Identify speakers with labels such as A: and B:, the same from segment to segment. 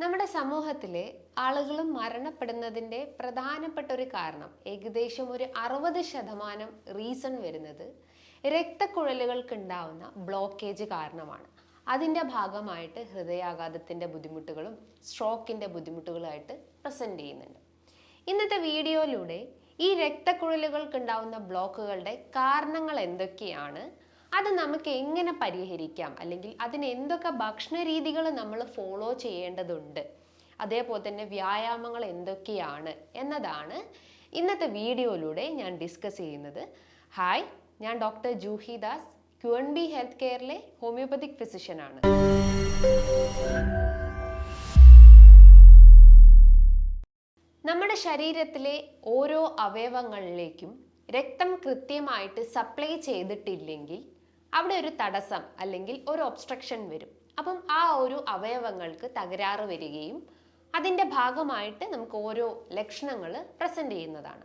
A: നമ്മുടെ സമൂഹത്തിലെ ആളുകൾ മരണപ്പെടുന്നതിന്റെ പ്രധാനപ്പെട്ട ഒരു കാരണം ഏകദേശം ഒരു അറുപത് ശതമാനം റീസൺ വരുന്നത് രക്തക്കുഴലുകൾക്കുണ്ടാവുന്ന ബ്ലോക്കേജ് കാരണമാണ്. അതിന്റെ ഭാഗമായിട്ട് ഹൃദയാഘാതത്തിന്റെ ബുദ്ധിമുട്ടുകളും സ്ട്രോക്കിന്റെ ബുദ്ധിമുട്ടുകളായിട്ട് പ്രസന്റ് ചെയ്യുന്നുണ്ട്. ഇന്നത്തെ വീഡിയോയിലൂടെ ഈ രക്തക്കുഴലുകൾക്കുണ്ടാവുന്ന ബ്ലോക്കുകളുടെ കാരണങ്ങൾ എന്തൊക്കെയാണ്? അത് നമുക്ക് എങ്ങനെ പരിഹരിക്കാം? അല്ലെങ്കിൽ അതിന് എന്തൊക്കെ ഭക്ഷണ രീതികൾ നമ്മൾ ഫോളോ ചെയ്യേണ്ടതുണ്ട്? അതേപോലെ തന്നെ വ്യായാമങ്ങൾ എന്തൊക്കെയാണ്? എന്നതാണ് ഇന്നത്തെ വീഡിയോയിലൂടെ ഞാൻ ഡിസ്കസ് ചെയ്യുന്നത്. ഹായ് ഞാൻ doctor Juhi Das Q N B health കെയറിലെ homoeopathic ഫിസിഷ്യനാണ് നമ്മുടെ ശരീരത്തിലെ ഓരോ അവയവങ്ങളിലേക്കും രക്തം കൃത്യമായിട്ട് സപ്ലൈ ചെയ്തിട്ടില്ലെങ്കിൽ അവിടെ ഒരു തടസ്സം അല്ലെങ്കിൽ ഒരു ഒബ്സ്ട്രക്ഷൻ വരും. അപ്പം ആ ഒരു അവയവങ്ങൾക്ക് തകരാറ് വരികയും അതിന്റെ ഭാഗമായിട്ട് നമുക്ക് ഓരോ ലക്ഷണങ്ങൾ പ്രസന്റ് ചെയ്യുന്നതാണ്.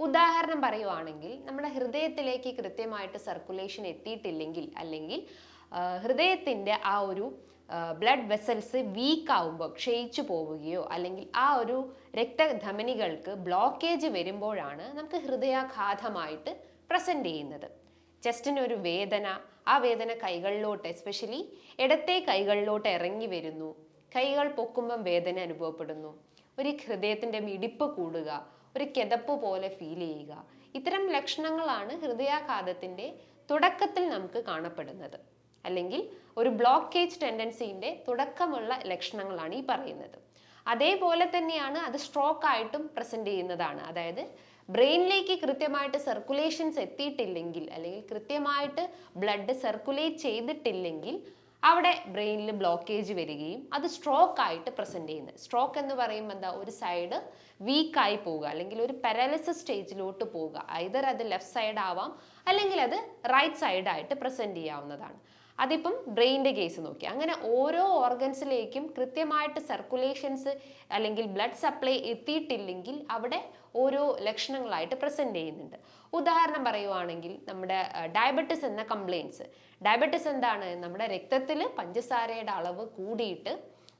A: ഉദാഹരണം പറയുവാണെങ്കിൽ നമ്മുടെ ഹൃദയത്തിലേക്ക് കൃത്യമായിട്ട് സർക്കുലേഷൻ എത്തിയിട്ടില്ലെങ്കിൽ അല്ലെങ്കിൽ ഹൃദയത്തിന്റെ ആ ഒരു ബ്ലഡ് വെസൽസ് വീക്ക് ആവുമ്പോൾ ക്ഷയിച്ചു പോവുകയോ അല്ലെങ്കിൽ ആ ഒരു രക്തധമനികൾക്ക് ബ്ലോക്കേജ് വരുമ്പോഴാണ് നമുക്ക് ഹൃദയാഘാതമായിട്ട് പ്രസന്റ് ചെയ്യുന്നത്. ചെസ്റ്റിന് ഒരു വേദന ആ വേദന കൈകളിലോട്ട് എസ്പെഷ്യലി ഇടത്തെ കൈകളിലോട്ട് ഇറങ്ങി വരുന്നു. കൈകൾ പൊക്കുമ്പം വേദന അനുഭവപ്പെടുന്നു. ഒരു ഹൃദയത്തിന്റെ മിടിപ്പ് കൂടുക ഒരു കിതപ്പ് പോലെ ഫീൽ ചെയ്യുക. ഇത്തരം ലക്ഷണങ്ങളാണ് ഹൃദയാഘാതത്തിന്റെ തുടക്കത്തിൽ നമുക്ക് കാണപ്പെടുന്നത്. അല്ലെങ്കിൽ ഒരു ബ്ലോക്കേജ് ടെൻഡൻസിന്റെ തുടക്കമുള്ള ലക്ഷണങ്ങളാണ് ഈ പറയുന്നത്. അതേപോലെ തന്നെയാണ് അത് സ്ട്രോക്ക് ആയിട്ടും പ്രസന്റ് ചെയ്യുന്നതാണ്. അതായത് ബ്രെയിനിലേക്ക് കൃത്യമായിട്ട് സർക്കുലേഷൻസ് എത്തിയിട്ടില്ലെങ്കിൽ അല്ലെങ്കിൽ കൃത്യമായിട്ട് ബ്ലഡ് സർക്കുലേറ്റ് ചെയ്തിട്ടില്ലെങ്കിൽ അവിടെ ബ്രെയിനിൽ ബ്ലോക്കേജ് വരികയും അത് സ്ട്രോക്ക് ആയിട്ട് പ്രസന്റ് ചെയ്യുന്നത് സ്ട്രോക്ക് എന്ന് പറയുമ്പോൾ എന്താ? ഒരു സൈഡ് വീക്കായി പോവുക അല്ലെങ്കിൽ ഒരു പാരാലിസിസ് സ്റ്റേജിലോട്ട് പോവുക. ഐതർ അത് ലെഫ്റ്റ് സൈഡ് ആവാം അല്ലെങ്കിൽ അത് റൈറ്റ് സൈഡായിട്ട് പ്രസന്റ് ചെയ്യാവുന്നതാണ്. അതിപ്പം ബ്രെയിന്റെ കേസ് നോക്കി. അങ്ങനെ ഓരോ ഓർഗൻസിലേക്കും കൃത്യമായിട്ട് സർക്കുലേഷൻസ് അല്ലെങ്കിൽ ബ്ലഡ് സപ്ലൈ എത്തിയിട്ടില്ലെങ്കിൽ അവിടെ ഓരോ ലക്ഷണങ്ങളായിട്ട് പ്രസന്റ് ചെയ്യുന്നുണ്ട്. ഉദാഹരണം പറയുവാണെങ്കിൽ നമ്മുടെ ഡയബറ്റിസ് എന്ന കംപ്ലയിൻസ്. ഡയബറ്റിസ് എന്താണ്? നമ്മുടെ രക്തത്തിൽ പഞ്ചസാരയുടെ അളവ് കൂടിയിട്ട്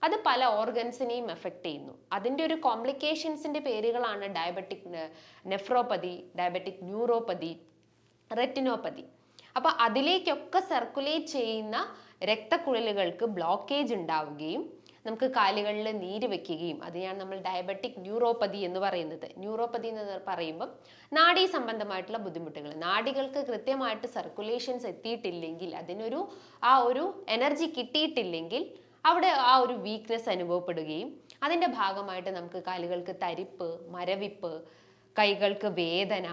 A: അത് പല ഓർഗൻസിനെയും എഫക്റ്റ് ചെയ്യുന്നു. അതിന്റെ ഒരു കോംപ്ലിക്കേഷൻസിന്റെ പേരുകളാണ് diabetic nephropathy diabetic neuropathy retinopathy. അപ്പോൾ അതിലേക്കൊക്കെ സർക്കുലേറ്റ് ചെയ്യുന്ന രക്തക്കുഴലുകൾക്ക് ബ്ലോക്കേജ് ഉണ്ടാവുകയും നമുക്ക് കാലുകളിൽ നീര് വെക്കുകയും അതിനെയാണ് നമ്മൾ ഡയബറ്റിക് ന്യൂറോപ്പതി എന്ന് പറയുന്നത്. ന്യൂറോപ്പതി എന്ന് പറയുമ്പം നാഡീ സംബന്ധമായിട്ടുള്ള ബുദ്ധിമുട്ടുകൾ. നാഡികൾക്ക് കൃത്യമായിട്ട് സർക്കുലേഷൻസ് എത്തിയിട്ടില്ലെങ്കിൽ അതിനൊരു ആ ഒരു എനർജി കിട്ടിയിട്ടില്ലെങ്കിൽ അവിടെ ആ ഒരു വീക്ക്നെസ് അനുഭവപ്പെടുകയും അതിന്റെ ഭാഗമായിട്ട് നമുക്ക് കാലുകൾക്ക് തരിപ്പ് മരവിപ്പ് കൈകൾക്ക് വേദന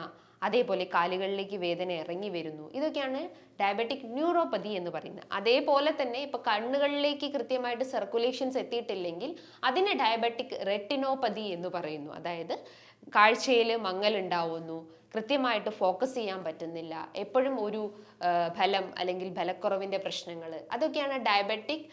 A: അതേപോലെ കാലുകളിലേക്ക് വേദന ഇറങ്ങി വരുന്നു. ഇതൊക്കെയാണ് ഡയബറ്റിക് ന്യൂറോപ്പതി എന്ന് പറയുന്നത്. അതേപോലെ തന്നെ ഇപ്പൊ കണ്ണുകളിലേക്ക് കൃത്യമായിട്ട് സർക്കുലേഷൻസ് എത്തിയിട്ടില്ലെങ്കിൽ അതിനെ ഡയബറ്റിക് റെറ്റിനോപ്പതി എന്ന് പറയുന്നു. അതായത് കാഴ്ചയിൽ മങ്ങൽ ഉണ്ടാവുന്നു. കൃത്യമായിട്ട് ഫോക്കസ് ചെയ്യാൻ പറ്റുന്നില്ല. എപ്പോഴും ഒരു ഫലം അല്ലെങ്കിൽ ഫലക്കുറവിന്റെ പ്രശ്നങ്ങൾ. അതൊക്കെയാണ് ഡയബറ്റിക്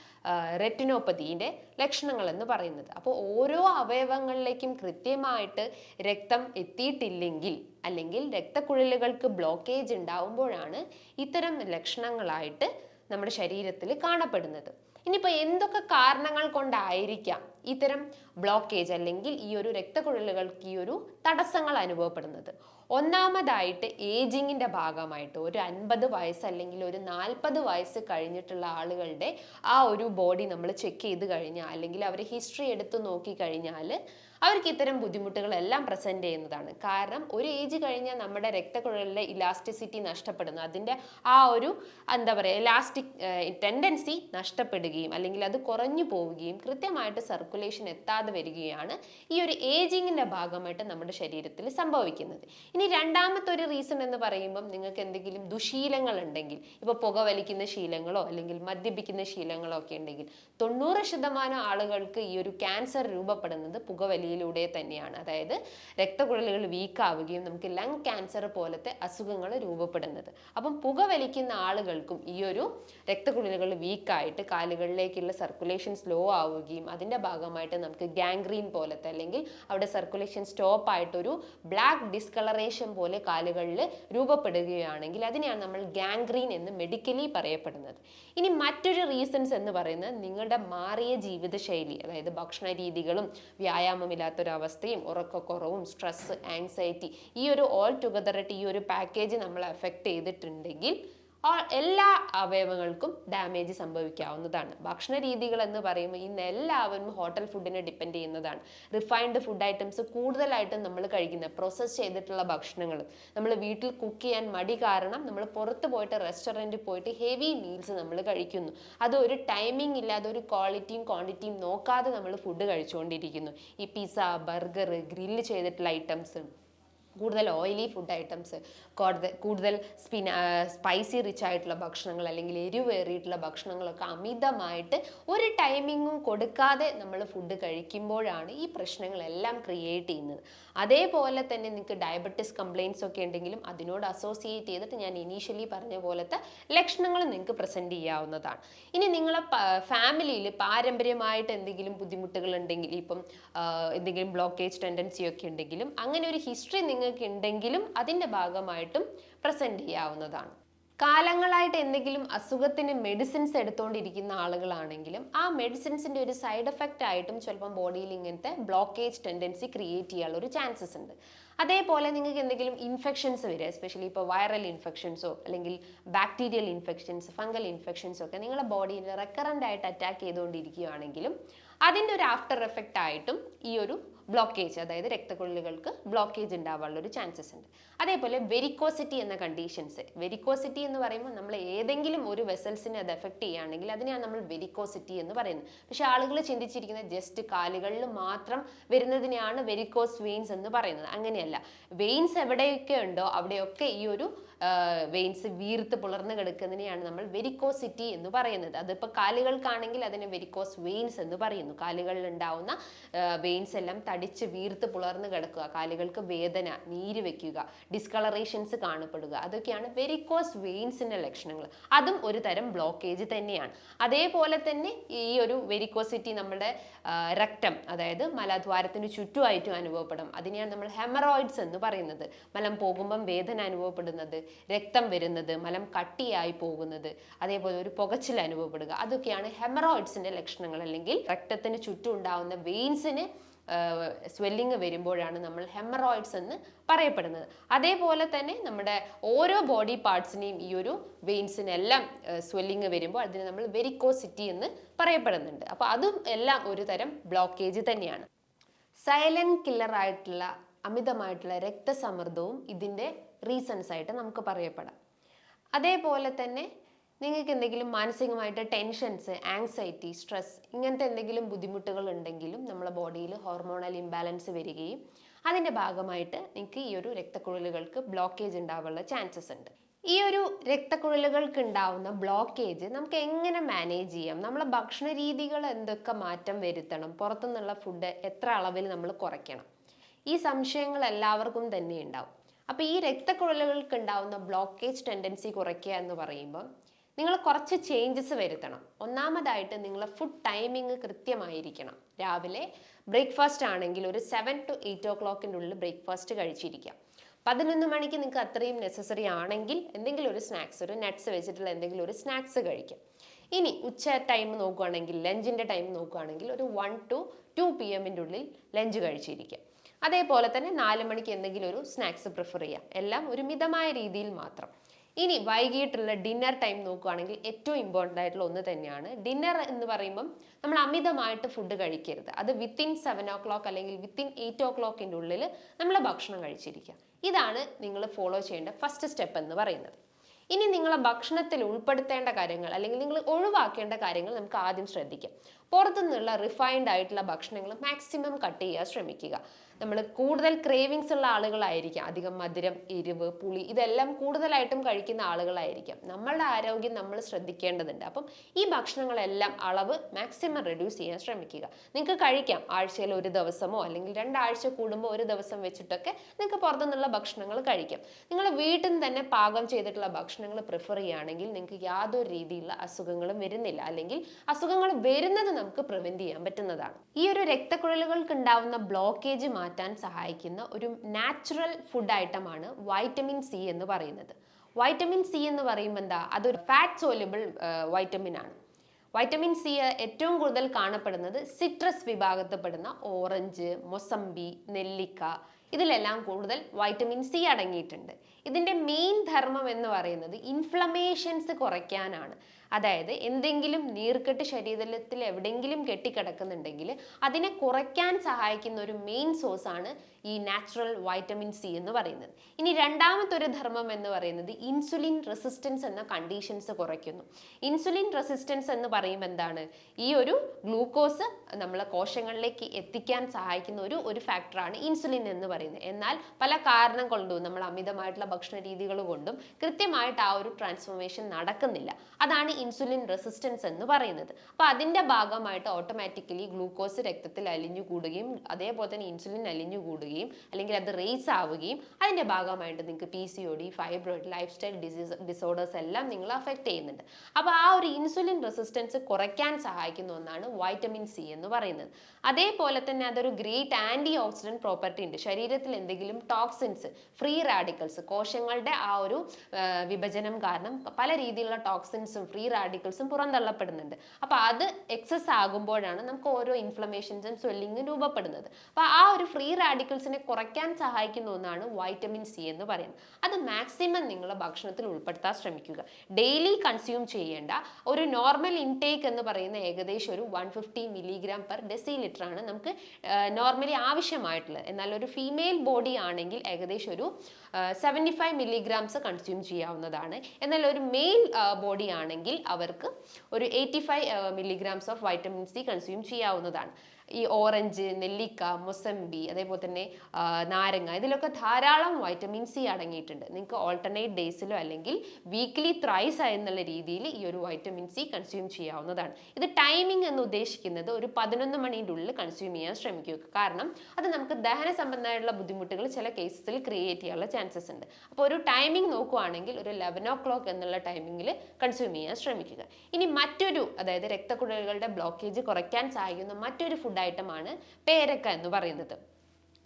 A: റെറ്റിനോപ്പതിന്റെ ലക്ഷണങ്ങൾ എന്ന് പറയുന്നത്. അപ്പോൾ ഓരോ അവയവങ്ങളിലേക്കും കൃത്യമായിട്ട് രക്തം എത്തിയിട്ടില്ലെങ്കിൽ അല്ലെങ്കിൽ രക്തക്കുഴലുകൾക്ക് ബ്ലോക്കേജ് ഉണ്ടാവുമ്പോഴാണ് ഇത്തരം ലക്ഷണങ്ങളായിട്ട് നമ്മുടെ ശരീരത്തിൽ കാണപ്പെടുന്നത്. ഇനിയിപ്പോൾ എന്തൊക്കെ കാരണങ്ങൾ കൊണ്ടായിരിക്കാം ഇത്തരം ബ്ലോക്കേജ് അല്ലെങ്കിൽ ഈ ഒരു രക്തക്കുഴലുകൾക്ക് ഈ ഒരു തടസ്സങ്ങൾ അനുഭവപ്പെടുന്നത്. ഒന്നാമതായിട്ട് ഏജിങ്ങിന്റെ ഭാഗമായിട്ട് ഒരു അൻപത് വയസ്സ് അല്ലെങ്കിൽ ഒരു നാൽപ്പത് വയസ്സ് കഴിഞ്ഞിട്ടുള്ള ആളുകളുടെ ആ ഒരു ബോഡി നമ്മൾ ചെക്ക് ചെയ്ത് കഴിഞ്ഞാൽ അല്ലെങ്കിൽ അവർ ഹിസ്റ്ററി എടുത്ത് നോക്കി കഴിഞ്ഞാൽ അവർക്ക് ഇത്തരം ബുദ്ധിമുട്ടുകളെല്ലാം പ്രസന്റ് ചെയ്യുന്നതാണ്. കാരണം ഒരു ഏജ് കഴിഞ്ഞാൽ നമ്മുടെ രക്തക്കുഴലിലെ ഇലാസ്റ്റിസിറ്റി നഷ്ടപ്പെടുന്നു. അതിന്റെ ആ ഒരു എന്താ പറയുക ഇലാസ്റ്റിക് ടെൻഡൻസി നഷ്ടപ്പെടുകയും അല്ലെങ്കിൽ അത് കുറഞ്ഞു പോവുകയും കൃത്യമായിട്ട് സർക്കുലേഷൻ എത്താതെ വരികയാണ് ഈ ഒരു ഏജിങ്ങിന്റെ ഭാഗമായിട്ട് നമ്മുടെ ശരീരത്തിൽ സംഭവിക്കുന്നത്. ഇനി രണ്ടാമത്തെ ഒരു റീസൺ എന്ന് പറയുമ്പം നിങ്ങൾക്ക് എന്തെങ്കിലും ദുശീലങ്ങൾ ഉണ്ടെങ്കിൽ ഇപ്പോൾ പുകവലിക്കുന്ന ശീലങ്ങളോ അല്ലെങ്കിൽ മദ്യപിക്കുന്ന ശീലങ്ങളോ ഒക്കെ ഉണ്ടെങ്കിൽ തൊണ്ണൂറ് ശതമാനം ആളുകൾക്ക് ഈ ഒരു ക്യാൻസർ രൂപപ്പെടുന്നത് പുകവലിയിലൂടെ തന്നെയാണ്. അതായത് രക്തക്കുഴലുകൾ വീക്കാവുകയും നമുക്ക് ലങ് ക്യാൻസർ പോലത്തെ അസുഖങ്ങൾ രൂപപ്പെടുന്നത്. അപ്പം പുകവലിക്കുന്ന ആളുകൾക്കും ഈ ഒരു രക്തക്കുഴലുകൾ വീക്കായിട്ട് കാലുകളിലേക്കുള്ള സർക്കുലേഷൻ സ്ലോ ആവുകയും അതിന്റെ ഭാഗം ഭാഗമായിട്ട് നമുക്ക് ഗാംഗ്രീൻ പോലത്തെ അല്ലെങ്കിൽ അവിടെ സർക്കുലേഷൻ സ്റ്റോപ്പ് ആയിട്ടൊരു ബ്ലാക്ക് ഡിസ്കളറേഷൻ പോലെ കാലുകളിൽ രൂപപ്പെടുകയാണെങ്കിൽ അതിനെയാണ് നമ്മൾ ഗാംഗ്രീൻ എന്ന് മെഡിക്കലി പറയപ്പെടുന്നത്. ഇനി മറ്റൊരു റീസൺസ് എന്ന് പറയുന്നത് നിങ്ങളുടെ മാറിയ ജീവിതശൈലി അതായത് ഭക്ഷണ രീതികളും വ്യായാമമില്ലാത്തൊരവസ്ഥയും ഉറക്കക്കുറവും സ്ട്രെസ് ആങ്സൈറ്റി ഈ ഒരു ഓൾ ടുഗദറിട്ട് ഈ ഒരു പാക്കേജ് നമ്മൾ എഫക്റ്റ് ചെയ്തിട്ടുണ്ടെങ്കിൽ എല്ലാ അവയവങ്ങൾക്കും ഡാമേജ് സംഭവിക്കാവുന്നതാണ്. ഭക്ഷണ രീതികൾ എന്ന് പറയുമ്പോൾ ഇന്ന് എല്ലാവരും ഹോട്ടൽ ഫുഡിനെ ഡിപ്പെൻഡ് ചെയ്യുന്നതാണ്. റിഫൈൻഡ് ഫുഡ് ഐറ്റംസ് കൂടുതലായിട്ടും നമ്മൾ കഴിക്കുന്ന പ്രോസസ്സ് ചെയ്തിട്ടുള്ള ഭക്ഷണങ്ങൾ. നമ്മൾ വീട്ടിൽ കുക്ക് ചെയ്യാൻ മടി കാരണം നമ്മൾ പുറത്ത് പോയിട്ട് റെസ്റ്റോറന്റിൽ പോയിട്ട് ഹെവി മീൽസ് നമ്മൾ കഴിക്കുന്നു. അത് ഒരു ടൈമിംഗ് ഇല്ലാതെ ഒരു ക്വാളിറ്റിയും ക്വാണ്ടിറ്റിയും നോക്കാതെ നമ്മൾ ഫുഡ് കഴിച്ചുകൊണ്ടിരിക്കുന്നു. ഈ പിസ്സ ബർഗർ ഗ്രില്ല് ചെയ്തിട്ടുള്ള ഐറ്റംസ് കൂടുതൽ ഓയിലി ഫുഡ് ഐറ്റംസ് കൂടുതൽ കൂടുതൽ സ്പിന സ്പൈസി റിച്ച് ആയിട്ടുള്ള ഭക്ഷണങ്ങൾ അല്ലെങ്കിൽ എരിവേറിയിട്ടുള്ള ഭക്ഷണങ്ങളൊക്കെ അമിതമായിട്ട് ഒരു ടൈമിങ്ങും കൊടുക്കാതെ നമ്മൾ ഫുഡ് കഴിക്കുമ്പോഴാണ് ഈ പ്രശ്നങ്ങളെല്ലാം ക്രിയേറ്റ് ചെയ്യുന്നത്. അതേപോലെ തന്നെ നിങ്ങൾക്ക് ഡയബറ്റിസ് കംപ്ലയിൻസ് ഒക്കെ ഉണ്ടെങ്കിലും അതിനോട് അസോസിയേറ്റ് ചെയ്തിട്ട് ഞാൻ ഇനീഷ്യലി പറഞ്ഞ പോലത്തെ ലക്ഷണങ്ങൾ നിങ്ങൾക്ക് പ്രസന്റ് ചെയ്യാവുന്നതാണ്. ഇനി നിങ്ങളെ ഫാമിലിയിൽ പാരമ്പര്യമായിട്ട് എന്തെങ്കിലും ബുദ്ധിമുട്ടുകൾ ഉണ്ടെങ്കിൽ ഇപ്പം എന്തെങ്കിലും ബ്ലോക്കേജ് ടെൻഡൻസി ഒക്കെ ഉണ്ടെങ്കിലും അങ്ങനെ ഒരു ഹിസ്റ്ററി നിങ്ങൾക്ക് ഉണ്ടെങ്കിലും അതിന്റെ ഭാഗമായിട്ടും പ്രസന്റ് ചെയ്യാവുന്നതാണ്. കാലങ്ങളായിട്ട് എന്തെങ്കിലും അസുഖത്തിന് മെഡിസിൻസ് എടുത്തുകൊണ്ടിരിക്കുന്ന ആളുകളാണെങ്കിലും ആ മെഡിസിൻസിന്റെ ഒരു സൈഡ് എഫക്റ്റ് ആയിട്ടും ചിലപ്പം ബോഡിയിൽ ഇങ്ങനത്തെ ബ്ലോക്കേജ് ടെൻഡൻസി ക്രിയേറ്റ് ചെയ്യാനുള്ള ഒരു ചാൻസസ് ഉണ്ട്. അതേപോലെ നിങ്ങൾക്ക് എന്തെങ്കിലും ഇൻഫെക്ഷൻസ് വരിക എസ്പെഷ്യലി ഇപ്പോൾ വൈറൽ ഇൻഫെക്ഷൻസോ അല്ലെങ്കിൽ ബാക്ടീരിയൽ ഇൻഫെക്ഷൻസ് ഫംഗൽ ഇൻഫെക്ഷൻസോ ഒക്കെ നിങ്ങളുടെ ബോഡിയിൽ റെക്കറന്റ് ആയിട്ട് അറ്റാക്ക് ചെയ്തുകൊണ്ടിരിക്കുകയാണെങ്കിലും അതിന്റെ ഒരു ആഫ്റ്റർ എഫക്റ്റ് ആയിട്ടും ഈ ഒരു ബ്ലോക്കേജ് അതായത് രക്തക്കുഴലുകൾക്ക് ബ്ലോക്കേജ് ഉണ്ടാവാനുള്ള ഒരു ചാൻസസ് ഉണ്ട്. അതേപോലെ വെരിക്കോസിറ്റി എന്ന കണ്ടീഷൻസ് വെരിക്കോസിറ്റി എന്ന് പറയുമ്പോൾ നമ്മൾ ഏതെങ്കിലും ഒരു വെസൽസിനെ അത് എഫക്റ്റ് ചെയ്യുകയാണെങ്കിൽ അതിനെയാണ് നമ്മൾ വെരിക്കോസിറ്റി എന്ന് പറയുന്നത്. പക്ഷേ ആളുകൾ ചിന്തിച്ചിരിക്കുന്നത് ജസ്റ്റ് കാലുകളിൽ മാത്രം വരുന്നതിനെയാണ് വെരിക്കോസ് വെയിൻസ് എന്ന് പറയുന്നത്. അങ്ങനെയല്ല. വെയിൻസ് എവിടെയൊക്കെ ഉണ്ടോ അവിടെയൊക്കെ ഈ ഒരു വെയിൻസ് വീർത്ത് പുളർന്നു കിടക്കുന്നതിനെയാണ് നമ്മൾ വെരിക്കോസിറ്റി എന്ന് പറയുന്നത്. അതിപ്പോൾ കാലുകൾക്കാണെങ്കിൽ അതിനെ വെരിക്കോസ് വെയിൻസ് എന്ന് പറയുന്നു. കാലുകളിൽ ഉണ്ടാവുന്ന വെയിൻസ് എല്ലാം തടിച്ച് വീർത്ത് പുലർന്നു കിടക്കുക. കാലുകൾക്ക് വേദന നീര് വെക്കുക ഡിസ്കളറേഷൻസ് കാണപ്പെടുക. അതൊക്കെയാണ് വെരിക്കോസ് വെയിൻസിന്റെ ലക്ഷണങ്ങൾ. അതും ഒരു തരം ബ്ലോക്കേജ് തന്നെയാണ്. അതേപോലെ തന്നെ ഈ ഒരു വെരിക്കോസിറ്റി നമ്മുടെ രക്തം അതായത് മലദ്വാരത്തിന് ചുറ്റുമായിട്ടും അനുഭവപ്പെടും. അതിനെയാണ് നമ്മൾ ഹെമറോയിഡ്സ് എന്ന് പറയുന്നത്. മലം പോകുമ്പം വേദന അനുഭവപ്പെടുന്നത്. രക്തം വരുന്നത് മലം കട്ടിയായി പോകുന്നത് അതേപോലെ ഒരു പുകച്ചിൽ അനുഭവപ്പെടുക. അതൊക്കെയാണ് ഹെമറോയിഡ്സിന്റെ ലക്ഷണങ്ങൾ അല്ലെങ്കിൽ രക്തത്തിന് ചുറ്റും ഉണ്ടാവുന്ന വെയിൻസിന് സ്വെല്ലിങ് വരുമ്പോഴാണ് നമ്മൾ ഹെമറോയിഡ്സ് എന്ന് പറയപ്പെടുന്നത്. അതേപോലെ തന്നെ നമ്മുടെ ഓരോ ബോഡി പാർട്സിനെയും ഈ ഒരു വെയിൻസിനെല്ലാം സ്വെല്ലിങ് വരുമ്പോൾ അതിന് നമ്മൾ വെരിക്കോസിറ്റി എന്ന് പറയപ്പെടുന്നുണ്ട്. അപ്പോൾ അതും എല്ലാം ഒരു തരം ബ്ലോക്കേജ് തന്നെയാണ്. സൈലന്റ് കില്ലർ ആയിട്ടുള്ള അമിതമായിട്ടുള്ള രക്തസമ്മർദ്ദവും ഇതിന്റെ റീസൺസ് ആയിട്ട് നമുക്ക് പറയപ്പെടാം. അതേപോലെ തന്നെ നിങ്ങൾക്ക് എന്തെങ്കിലും മാനസികമായിട്ട് ടെൻഷൻസ് ആങ്സൈറ്റി സ്ട്രെസ് ഇങ്ങനത്തെ എന്തെങ്കിലും ബുദ്ധിമുട്ടുകൾ ഉണ്ടെങ്കിലും നമ്മുടെ ബോഡിയിൽ ഹോർമോണൽ ഇംബാലൻസ് വരികയും അതിന്റെ ഭാഗമായിട്ട് നിങ്ങൾക്ക് ഈ ഒരു രക്തക്കുഴലുകൾക്ക് ബ്ലോക്കേജ് ഉണ്ടാവാനുള്ള ചാൻസസ് ഉണ്ട്. ഈ ഒരു രക്തക്കുഴലുകൾക്ക് ഉണ്ടാവുന്ന ബ്ലോക്കേജ് നമുക്ക് എങ്ങനെ മാനേജ് ചെയ്യാം? നമ്മളെ ഭക്ഷണ രീതികൾ എന്തൊക്കെ മാറ്റം വരുത്തണം? പുറത്തുനിന്നുള്ള ഫുഡ് എത്ര അളവിൽ നമ്മൾ കുറയ്ക്കണം? ഈ സംശയങ്ങൾ എല്ലാവർക്കും തന്നെ ഉണ്ടാവും. അപ്പോൾ ഈ രക്തക്കുഴലുകൾക്ക് ഉണ്ടാവുന്ന ബ്ലോക്കേജ് ടെൻഡൻസി കുറയ്ക്കുക എന്ന് പറയുമ്പോൾ നിങ്ങൾ കുറച്ച് ചേഞ്ചസ് വരുത്തണം. ഒന്നാമതായിട്ട് നിങ്ങളെ ഫുഡ് ടൈമിങ് കൃത്യമായിരിക്കണം. രാവിലെ ബ്രേക്ക്ഫാസ്റ്റ് ആണെങ്കിൽ ഒരു സെവൻ ടു എയ്റ്റ് ഓ ക്ലോക്കിന്റെ ഉള്ളിൽ ബ്രേക്ക്ഫാസ്റ്റ് കഴിച്ചിരിക്കാം പതിനൊന്ന് മണിക്ക് നിങ്ങൾക്ക് അത്രയും നെസസറി ആണെങ്കിൽ എന്തെങ്കിലും ഒരു സ്നാക്സ് ഒരു നട്ട്സ് വെച്ചിട്ടുള്ള എന്തെങ്കിലും ഒരു സ്നാക്സ് കഴിക്കാം. ഇനി ഉച്ച ടൈം നോക്കുകയാണെങ്കിൽ ലഞ്ചിന്റെ ടൈം നോക്കുകയാണെങ്കിൽ ഒരു വൺ ടു ടു പി എമ്മിന്റെ ഉള്ളിൽ ലഞ്ച് കഴിച്ചിരിക്കാം അതേപോലെ തന്നെ നാല് മണിക്ക് എന്തെങ്കിലും ഒരു സ്നാക്സ് പ്രിഫർ ചെയ്യാം. എല്ലാം ഒരു മിതമായ രീതിയിൽ മാത്രം. ഇനി വൈകിട്ടുള്ള ഡിന്നർ ടൈം നോക്കുകയാണെങ്കിൽ ഏറ്റവും ഇമ്പോർട്ടന്റ് ആയിട്ടുള്ള ഒന്ന് തന്നെയാണ്. ഡിന്നർ എന്ന് പറയുമ്പം നമ്മൾ അമിതമായിട്ട് ഫുഡ് കഴിക്കരുത്. അത് വിത്തിൻ സെവൻ ഓ ക്ലോക്ക് അല്ലെങ്കിൽ വിത്തിൻ എയ്റ്റ് ഓ ക്ലോക്കിന്റെ ഉള്ളിൽ നമ്മൾ ഭക്ഷണം കഴിച്ചിരിക്കുക. ഇതാണ് നിങ്ങൾ ഫോളോ ചെയ്യേണ്ട ഫസ്റ്റ് സ്റ്റെപ്പ് എന്ന് പറയുന്നത്. ഇനി നിങ്ങളെ ഭക്ഷണത്തിൽ ഉൾപ്പെടുത്തേണ്ട കാര്യങ്ങൾ അല്ലെങ്കിൽ നിങ്ങൾ ഒഴിവാക്കേണ്ട കാര്യങ്ങൾ നമുക്ക് ആദ്യം ശ്രദ്ധിക്കാം. പുറത്തുനിന്നുള്ള റിഫൈൻഡ് ആയിട്ടുള്ള ഭക്ഷണങ്ങൾ മാക്സിമം കട്ട് ചെയ്യാൻ ശ്രമിക്കുക. നമ്മൾ കൂടുതൽ ക്രേവിങ്സ് ഉള്ള ആളുകളായിരിക്കാം. അധികം മധുരം എരിവ് പുളി ഇതെല്ലാം കൂടുതലായിട്ടും കഴിക്കുന്ന ആളുകളായിരിക്കാം. നമ്മളുടെ ആരോഗ്യം നമ്മൾ ശ്രദ്ധിക്കേണ്ടതുണ്ട്. അപ്പം ഈ ഭക്ഷണങ്ങളെല്ലാം അളവ് മാക്സിമം റെഡ്യൂസ് ചെയ്യാൻ ശ്രമിക്കുക. നിങ്ങൾക്ക് കഴിക്കാം. ആഴ്ചയിൽ ഒരു ദിവസമോ അല്ലെങ്കിൽ രണ്ടാഴ്ച കൂടുമ്പോൾ ഒരു ദിവസം വെച്ചിട്ടൊക്കെ നിങ്ങൾക്ക് പുറത്തുനിന്നുള്ള ഭക്ഷണങ്ങൾ കഴിക്കാം. നിങ്ങൾ വീട്ടിൽ നിന്ന് തന്നെ പാകം ചെയ്തിട്ടുള്ള ഭക്ഷണങ്ങൾ പ്രിഫർ ചെയ്യുകയാണെങ്കിൽ നിങ്ങൾക്ക് യാതൊരു രീതിയിലുള്ള അസുഖങ്ങളും വരുന്നില്ല. അല്ലെങ്കിൽ അസുഖങ്ങൾ വരുന്നത് നമുക്ക് പ്രിവെന്റ് ചെയ്യാൻ പറ്റുന്നതാണ്. ഈ ഒരു രക്തക്കുഴലുകൾക്ക് ഉണ്ടാവുന്ന ബ്ലോക്കേജ് മാറ്റാൻ സഹായിക്കുന്ന ഒരു നാച്ചുറൽ ഫുഡ് ഐറ്റമാണ് വൈറ്റമിൻ സി എന്ന് പറയുന്നത്. വൈറ്റമിൻ സി എന്ന് പറയുമ്പോൾ എന്താ? അതൊരു ഫാറ്റ് സോലബിൾ വൈറ്റമിൻ ആണ്. വൈറ്റമിൻ സി ഏറ്റവും കൂടുതൽ കാണപ്പെടുന്നത് സിട്രസ് വിഭാഗത്തിൽപ്പെടുന്ന ഓറഞ്ച് മൊസംബി നെല്ലിക്ക ഇതിലെല്ലാം കൂടുതൽ വൈറ്റമിൻ സി അടങ്ങിയിട്ടുണ്ട്. ഇതിന്റെ മെയിൻ ധർമ്മം എന്ന് പറയുന്നത് ഇൻഫ്ലമേഷൻസ് കുറയ്ക്കാനാണ്. അതായത് എന്തെങ്കിലും നീർക്കെട്ട് ശരീരത്തിൽ എവിടെയെങ്കിലും കെട്ടിക്കിടക്കുന്നുണ്ടെങ്കിൽ അതിനെ കുറയ്ക്കാൻ സഹായിക്കുന്ന ഒരു മെയിൻ സോഴ്സ് ആണ് ഈ നാച്ചുറൽ വൈറ്റമിൻ സി എന്ന് പറയുന്നത്. ഇനി രണ്ടാമത്തെ ഒരു ധർമ്മം എന്ന് പറയുന്നത് ഇൻസുലിൻ റെസിസ്റ്റൻസ് എന്ന കണ്ടീഷൻസ് കുറയ്ക്കുന്നു. ഇൻസുലിൻ റെസിസ്റ്റൻസ് എന്ന് പറയുമ്പോൾ എന്താണ്? ഈ ഒരു ഗ്ലൂക്കോസ് നമ്മളെ കോശങ്ങളിലേക്ക് എത്തിക്കാൻ സഹായിക്കുന്ന ഒരു ഒരു ഫാക്ടറാണ് ഇൻസുലിൻ എന്ന് പറയുന്നത്. എന്നാൽ പല കാരണം കൊണ്ടും നമ്മൾ അമിതമായിട്ടുള്ള ഭക്ഷണ രീതികൾ കൊണ്ടും കൃത്യമായിട്ട് ആ ഒരു ട്രാൻസ്ഫോർമേഷൻ നടക്കുന്നില്ല. അതാണ് ഇൻസുലിൻ റെസിസ്റ്റൻസ് എന്ന് പറയുന്നത്. അപ്പോൾ അതിന്റെ ഭാഗമായിട്ട് ഓട്ടോമാറ്റിക്കലി ഗ്ലൂക്കോസ് രക്തത്തിൽ അലിഞ്ഞു കൂടുകയും അതേപോലെ തന്നെ ഇൻസുലിൻ അലിഞ്ഞു കൂടുകയും അല്ലെങ്കിൽ അത് റേസ് ആവുകയും അതിന്റെ ഭാഗമായിട്ട് നിങ്ങൾക്ക് P C O D fibroid lifestyle disease disorders എല്ലാം നിങ്ങൾ അഫക്റ്റ് ചെയ്യുന്നുണ്ട്. അപ്പോൾ ആ ഒരു ഇൻസുലിൻ റെസിസ്റ്റൻസ് കുറയ്ക്കാൻ സഹായിക്കുന്ന ഒന്നാണ് വൈറ്റമിൻ സി എന്ന് പറയുന്നത്. അതേപോലെ തന്നെ അതൊരു ഗ്രേറ്റ് ആന്റി ഓക്സിഡന്റ് പ്രോപ്പർട്ടി ഉണ്ട്. ശരീരത്തിൽ എന്തെങ്കിലും ടോക്സിൻസ് ഫ്രീ റാഡിക്കൽസ് കോശങ്ങളുടെ ആ ഒരു വിഭജനം കാരണം പല രീതിയിലുള്ള ടോക്സിൻസും ഫ്രീ റാഡിക്കൽസും പുറന്തള്ളപ്പെടുന്നുണ്ട്. അപ്പോൾ അത് എക്സസ് ആകുമ്പോഴാണ് നമുക്ക് ഓരോ ഇൻഫ്ലമേഷൻസും സ്വെല്ലിങ്ങും രൂപപ്പെടുന്നത്. അപ്പോൾ ആ ഒരു ഫ്രീ റാഡിക്കൽസിനെ കുറയ്ക്കാൻ സഹായിക്കുന്ന ഒന്നാണ് വൈറ്റമിൻ സി എന്ന് പറയുന്നത്. അത് മാക്സിമം നിങ്ങൾ ഭക്ഷണത്തിൽ ഉൾപ്പെടുത്താൻ ശ്രമിക്കുക. ഡെയിലി കൺസ്യൂം ചെയ്യേണ്ട ഒരു നോർമൽ ഇൻടേക്ക് എന്ന് പറയുന്ന ഏകദേശം ഒരു one fifty milligram per decilitre ആണ് നമുക്ക് നോർമലി ആവശ്യമായിട്ടുള്ളത്. എന്നാൽ ഒരു ഫീമെയിൽ ബോഡി ആണെങ്കിൽ ഏകദേശം ഒരു സെവന്റി ഫൈവ് മില്ലിഗ്രാംസ് കൺസ്യൂം ചെയ്യാവുന്നതാണ്. എന്നാൽ ഒരു മെയിൽ ബോഡി ആണെങ്കിൽ അവർക്ക് ഒരു eighty five milligrams of vitamin C consume ചെയ്യാവുന്നതാണ്. ഈ ഓറഞ്ച് നെല്ലിക്ക മൊസംബി അതേപോലെ തന്നെ നാരങ്ങ ഇതിലൊക്കെ ധാരാളം വൈറ്റമിൻ സി അടങ്ങിയിട്ടുണ്ട്. നിങ്ങൾക്ക് ഓൾട്ടർനേറ്റ് ഡേയ്സിലോ അല്ലെങ്കിൽ വീക്ക്ലി ത്രൈസ് എന്നുള്ള രീതിയിൽ ഈ ഒരു വൈറ്റമിൻ സി കൺസ്യൂം ചെയ്യാവുന്നതാണ്. ഇത് ടൈമിംഗ് എന്ന് ഉദ്ദേശിക്കുന്നത് ഒരു പതിനൊന്ന് മണിന്റെ ഉള്ളിൽ കൺസ്യൂം ചെയ്യാൻ ശ്രമിക്കുക. കാരണം അത് നമുക്ക് ദഹന സംബന്ധമായിട്ടുള്ള ബുദ്ധിമുട്ടുകൾ ചില കേസസിൽ ക്രിയേറ്റ് ചെയ്യാനുള്ള ചാൻസസ് ഉണ്ട്. അപ്പോൾ ഒരു ടൈമിംഗ് നോക്കുവാണെങ്കിൽ ഒരു ലെവൻ ഓ ക്ലോക്ക് എന്നുള്ള ടൈമിംഗിൽ കൺസ്യൂം ചെയ്യാൻ ശ്രമിക്കുക. ഇനി മറ്റൊരു അതായത് രക്തക്കുഴലുകളുടെ ബ്ലോക്കേജ് കുറയ്ക്കാൻ സഹായിക്കുന്ന മറ്റൊരു ഫുഡ് ഐറ്റമാണ് പേരക്ക എന്ന് പറയുന്നത്.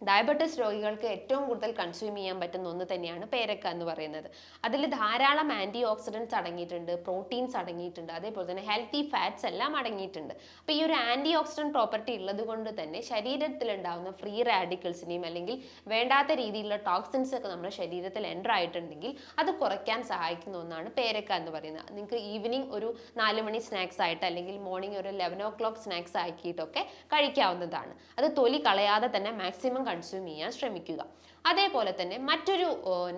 A: ഡയബറ്റിസ് രോഗികൾക്ക് ഏറ്റവും കൂടുതൽ കൺസ്യൂം ചെയ്യാൻ പറ്റുന്ന ഒന്ന് തന്നെയാണ് പേരക്ക എന്ന് പറയുന്നത്. അതിൽ ധാരാളം ആന്റി ഓക്സിഡൻസ് അടങ്ങിയിട്ടുണ്ട് പ്രോട്ടീൻസ് അടങ്ങിയിട്ടുണ്ട് അതേപോലെ തന്നെ ഹെൽത്തി ഫാറ്റ്സ് എല്ലാം അടങ്ങിയിട്ടുണ്ട്. അപ്പോൾ ഈ ഒരു ആന്റി ഓക്സിഡന്റ് പ്രോപ്പർട്ടി ഉള്ളത് കൊണ്ട് തന്നെ ശരീരത്തിൽ ഉണ്ടാകുന്ന ഫ്രീ റാഡിക്കൽസിനെയും അല്ലെങ്കിൽ വേണ്ടാത്ത രീതിയിലുള്ള ടോക്സിൻസ് ഒക്കെ നമ്മുടെ ശരീരത്തിൽ എന്റർ ആയിട്ടുണ്ടെങ്കിൽ അത് കുറയ്ക്കാൻ സഹായിക്കുന്ന ഒന്നാണ് പേരക്ക എന്ന് പറയുന്നത്. നിങ്ങൾക്ക് ഈവനിങ് ഒരു നാല് മണി സ്നാക്സ് ആയിട്ട് അല്ലെങ്കിൽ മോർണിംഗ് ഒരു ലെവൻ ഓ ക്ലോക്ക് സ്നാക്സ് ആക്കിയിട്ടൊക്കെ കഴിക്കാവുന്നതാണ്. അത് തൊലി കളയാതെ തന്നെ മാക്സിമം കൺസ്യൂം ചെയ്യാൻ ശ്രമിക്കുക. അതേപോലെ തന്നെ മറ്റൊരു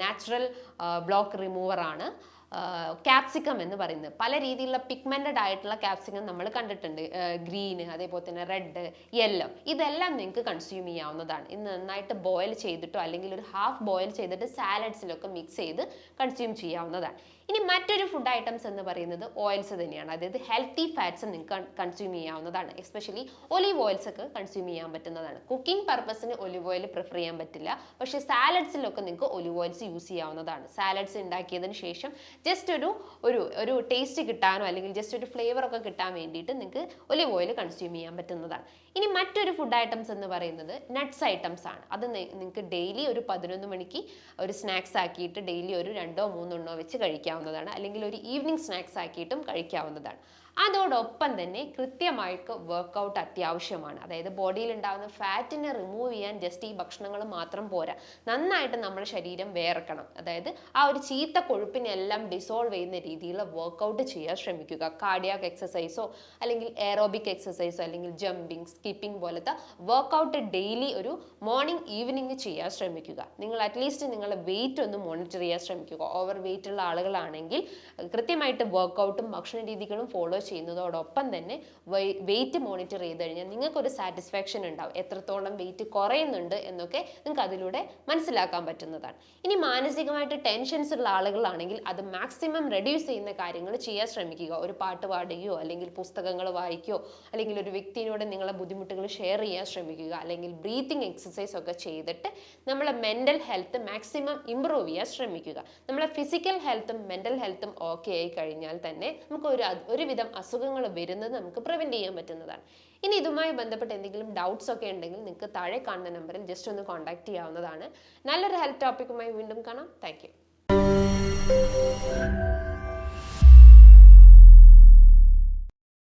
A: നാച്ചുറൽ ബ്ലോക്ക് റിമൂവറാണ് ക്യാപ്സിക്കം എന്ന് പറയുന്നത്. പല രീതിയിലുള്ള പിഗ്മെന്റഡ് ആയിട്ടുള്ള ക്യാപ്സിക്കം നമ്മൾ കണ്ടിട്ടുണ്ട്. ഗ്രീന് അതേപോലെ തന്നെ റെഡ് യെല്ലോ ഇതെല്ലാം നിങ്ങൾക്ക് കൺസ്യൂം ചെയ്യാവുന്നതാണ്. ഇത് നന്നായിട്ട് ബോയിൽ ചെയ്തിട്ടോ അല്ലെങ്കിൽ ഒരു ഹാഫ് ബോയിൽ ചെയ്തിട്ട് സാലഡ്സിലൊക്കെ മിക്സ് ചെയ്ത് കൺസ്യൂം ചെയ്യാവുന്നതാണ്. ഇനി മറ്റൊരു ഫുഡ് ഐറ്റംസ് എന്ന് പറയുന്നത് ഓയിൽസ് തന്നെയാണ്. അതായത് ഹെൽത്തി ഫാറ്റ്സ് നിങ്ങൾക്ക് കൺസ്യൂം ചെയ്യാവുന്നതാണ്. എസ്പെഷ്യലി ഒലിവ് ഓയിൽസ് ഒക്കെ കൺസ്യൂം ചെയ്യാൻ പറ്റുന്നതാണ്. കുക്കിംഗ് പർപ്പസിന് ഒലിവ് ഓയിൽ പ്രിഫർ ചെയ്യാൻ പറ്റില്ല. പക്ഷേ സാലഡ്സിലൊക്കെ നിങ്ങൾക്ക് ഒലിവ് ഓയിൽസ് യൂസ് ചെയ്യാവുന്നതാണ്. സാലഡ്സ് ഉണ്ടാക്കിയതിന് ശേഷം ജസ്റ്റ് ഒരു ഒരു ഒരു ടേസ്റ്റ് കിട്ടാനോ അല്ലെങ്കിൽ ജസ്റ്റ് ഒരു ഫ്ലേവർ ഒക്കെ കിട്ടാൻ വേണ്ടിയിട്ട് നിങ്ങൾക്ക് ഒലിവ് ഓയിൽ കൺസ്യൂം ചെയ്യാൻ പറ്റുന്നതാണ്. ഇനി മറ്റൊരു ഫുഡ് ഐറ്റംസ് എന്ന് പറയുന്നത് നട്ട്സ് ഐറ്റംസ് ആണ്. അത് നിങ്ങൾക്ക് ഡെയിലി ഒരു പതിനൊന്ന് മണിക്ക് ഒരു സ്നാക്സ് ആക്കിയിട്ട് ഡെയിലി ഒരു രണ്ടോ മൂന്നെണ്ണോ വെച്ച് കഴിക്കാവുന്നതാണ്. അല്ലെങ്കിൽ ഒരു ഈവനിങ് സ്നാക്സ് ആക്കിയിട്ടും കഴിക്കാവുന്നതാണ്. അതോടൊപ്പം തന്നെ കൃത്യമായിട്ട് വർക്കൗട്ട് അത്യാവശ്യമാണ്. അതായത് ബോഡിയിൽ ഉണ്ടാകുന്ന ഫാറ്റിനെ റിമൂവ് ചെയ്യാൻ ജസ്റ്റ് ഈ ഭക്ഷണങ്ങൾ മാത്രം പോരാ. നന്നായിട്ട് നമ്മുടെ ശരീരം വേർക്കണം. അതായത് ആ ഒരു ചീത്ത കൊഴുപ്പിനെല്ലാം ഡിസോൾവ് ചെയ്യുന്ന രീതിയിലുള്ള വർക്കൗട്ട് ചെയ്യാൻ ശ്രമിക്കുക. കാർഡിയാക് എക്സസൈസോ അല്ലെങ്കിൽ എയറോബിക് എക്സസൈസോ അല്ലെങ്കിൽ ജമ്പിങ് സ്കിപ്പിംഗ് പോലത്തെ വർക്കൗട്ട് ഡെയിലി ഒരു മോർണിംഗ് ഈവനിങ് ചെയ്യാൻ ശ്രമിക്കുക. നിങ്ങൾ അറ്റ്ലീസ്റ്റ് നിങ്ങളുടെ വെയിറ്റ് ഒന്ന് മോണിറ്റർ ചെയ്യാൻ ശ്രമിക്കുക. ഓവർ വെയിറ്റ് ഉള്ള ആളുകളാണെങ്കിൽ കൃത്യമായിട്ട് വർക്കൗട്ടും ഭക്ഷണ രീതികളും ഫോളോ ചെയ്യുന്നതോടൊപ്പം തന്നെ വെയിറ്റ് മോണിറ്റർ ചെയ്ത് കഴിഞ്ഞാൽ നിങ്ങൾക്കൊരു സാറ്റിസ്ഫാക്ഷൻ ഉണ്ടാവും. എത്രത്തോളം വെയിറ്റ് കുറയുന്നുണ്ട് എന്നൊക്കെ നിങ്ങൾക്ക് അതിലൂടെ മനസ്സിലാക്കാൻ പറ്റുന്നതാണ്. ഇനി മാനസികമായിട്ട് ടെൻഷൻസ് ഉള്ള ആളുകളാണെങ്കിൽ അത് മാക്സിമം റെഡ്യൂസ് ചെയ്യുന്ന കാര്യങ്ങൾ ചെയ്യാൻ ശ്രമിക്കുക. ഒരു പാട്ട് പാടുകയോ അല്ലെങ്കിൽ പുസ്തകങ്ങൾ വായിക്കുകയോ അല്ലെങ്കിൽ ഒരു വ്യക്തിയോട് നിങ്ങളെ ബുദ്ധിമുട്ടുകൾ ഷെയർ ചെയ്യാൻ ശ്രമിക്കുക. അല്ലെങ്കിൽ ബ്രീത്തിങ് എക്സസൈസ് ഒക്കെ ചെയ്തിട്ട് നമ്മളെ മെന്റൽ ഹെൽത്ത് മാക്സിമം ഇമ്പ്രൂവ് ചെയ്യാൻ ശ്രമിക്കുക. നമ്മളെ ഫിസിക്കൽ ഹെൽത്തും മെന്റൽ ഹെൽത്തും ഓക്കെ ആയി കഴിഞ്ഞാൽ തന്നെ നമുക്ക് ഒരു ഒരുവിധം അസുഖങ്ങൾ വരുന്നത് നമുക്ക് പ്രിവെന്റ് ചെയ്യാൻ പറ്റുന്നതാണ്. ഇനി ഇതുമായി ബന്ധപ്പെട്ട് എന്തെങ്കിലും ഡൗട്ട്സ് ഒക്കെ ഉണ്ടെങ്കിൽ നിങ്ങൾക്ക് താഴെ കാണുന്ന നമ്പറിൽ ജസ്റ്റ് ഒന്ന് കോൺടാക്ട് ചെയ്യാവുന്നതാണ്. നല്ലൊരു ഹെൽത്ത് ടോപ്പിക്കുമായി വീണ്ടും കാണാം. താങ്ക്